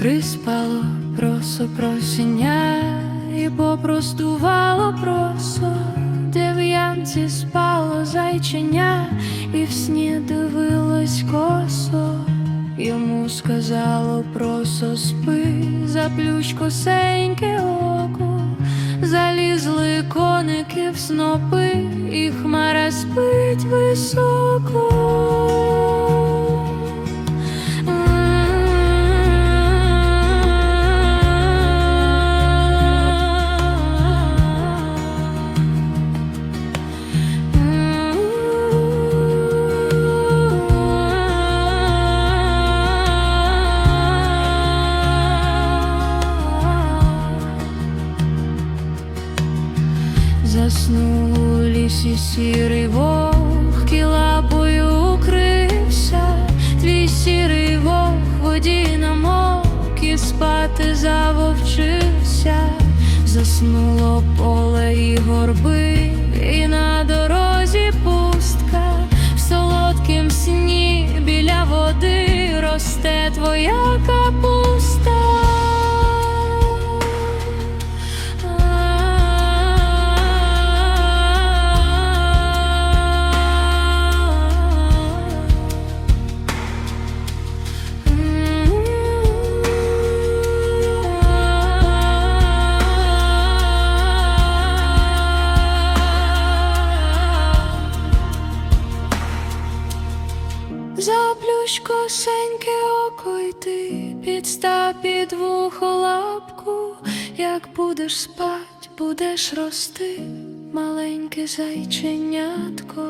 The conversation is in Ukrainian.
Приспало просо просіння і попростувало просо, де в ямці спало зайченя, і в сні дивилось косо. Йому сказало просо спи, заплющ косеньке око, залізли коники в снопи, і хмара спить високо. Заснув у лісі сірий вовк, лапою укрився, твій сірий вовк воді намок і спати завовчився, заснуло поле і горби, і на дорозі пустка, в солодкім сні біля води росте твоя Заплющ косеньке око й ти підстав під вухо лапку, як будеш спать, будеш рости, маленьке зайченятко.